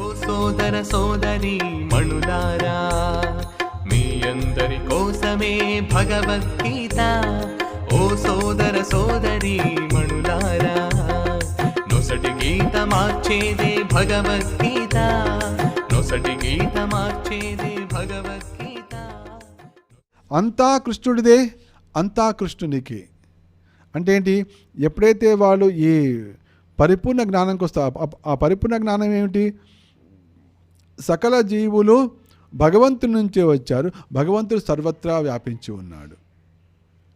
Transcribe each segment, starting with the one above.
ఓ సోదర సోదరి మణులారా మీ అందరి కోసమే భగవద్గీత. ఓ సోదర సోదరి మణులారా నొసటి గీత మార్చేదే భగవద్గీత. నొసటి గీత మార్చేదే భగవద్గీత. అంతా కృష్ణుడిదే అంతా కృష్ణునికి. అంటే ఏంటి? ఎప్పుడైతే వాళ్ళు ఈ పరిపూర్ణ జ్ఞానంకి వస్తారు ఆ- ఆ పరిపూర్ణ జ్ఞానం ఏమిటి? సకల జీవులు భగవంతుని నుంచే వచ్చారు. భగవంతుడు సర్వత్రా వ్యాపించి ఉన్నాడు.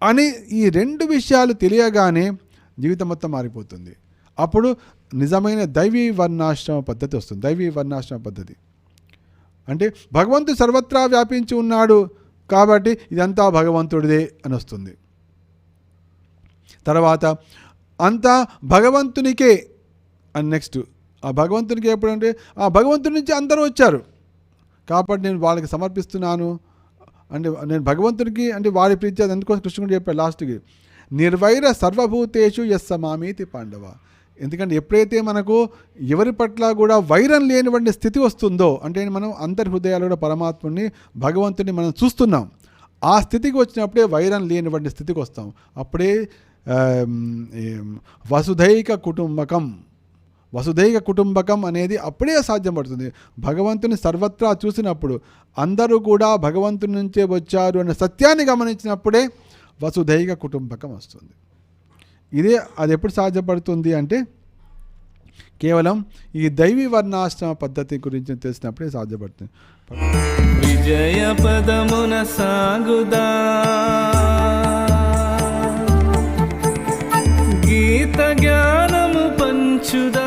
అని ఈ రెండు విషయాలు తెలియగానే జీవితం మొత్తం మారిపోతుంది. అప్పుడు నిజమైన దైవీ వర్ణాశ్రమ పద్ధతి వస్తుంది. దైవీ వర్ణాశ్రమ పద్ధతి. అంటే భగవంతుడు సర్వత్రా వ్యాపించి ఉన్నాడు కాబట్టి ఇదంతా భగవంతుడిదే అని వస్తుంది. తర్వాత అంతా భగవంతునికే. అని నెక్స్ట్ ఆ భగవంతునికి ఎప్పుడంటే ఆ భగవంతుడి నుంచి అందరూ వచ్చారు. కాబట్టి నేను వాళ్ళకి సమర్పిస్తున్నాను. అంటే నేను భగవంతునికి అంటే వారి ప్రీతి అది అందుకోసం కృష్ణుడు చెప్పాడు లాస్ట్కి. నిర్వైర సర్వభూతేషు ఎస్ సమామీతి పాండవ. ఎందుకంటే ఎప్పుడైతే మనకు ఎవరి పట్ల కూడా వైరం లేనివంటి స్థితి వస్తుందో అంటే మనం అందరి హృదయాలు కూడా పరమాత్ముని భగవంతుని మనం చూస్తున్నాం. ఆ స్థితికి వచ్చినప్పుడే వైరం లేనివంటి స్థితికి వస్తాం. అప్పుడే వసుధైక కుటుంబకం. వసుదైక కుటుంబకం అనేది అప్పుడే సాధ్యపడుతుంది భగవంతుని సర్వత్రా చూసినప్పుడు అందరూ కూడా భగవంతుని నుంచే వచ్చారు అనే సత్యాన్ని గమనించినప్పుడే వసుదైక కుటుంబకం వస్తుంది. ఇదే అది ఎప్పుడు సాధ్యపడుతుంది అంటే కేవలం ఈ దైవీ వర్ణాశ్రమ పద్ధతి గురించి తెలిసినప్పుడే సాధ్యపడుతుంది. విజయ పదమున సాగుదా? గీత జ్ఞానము పంచుదా?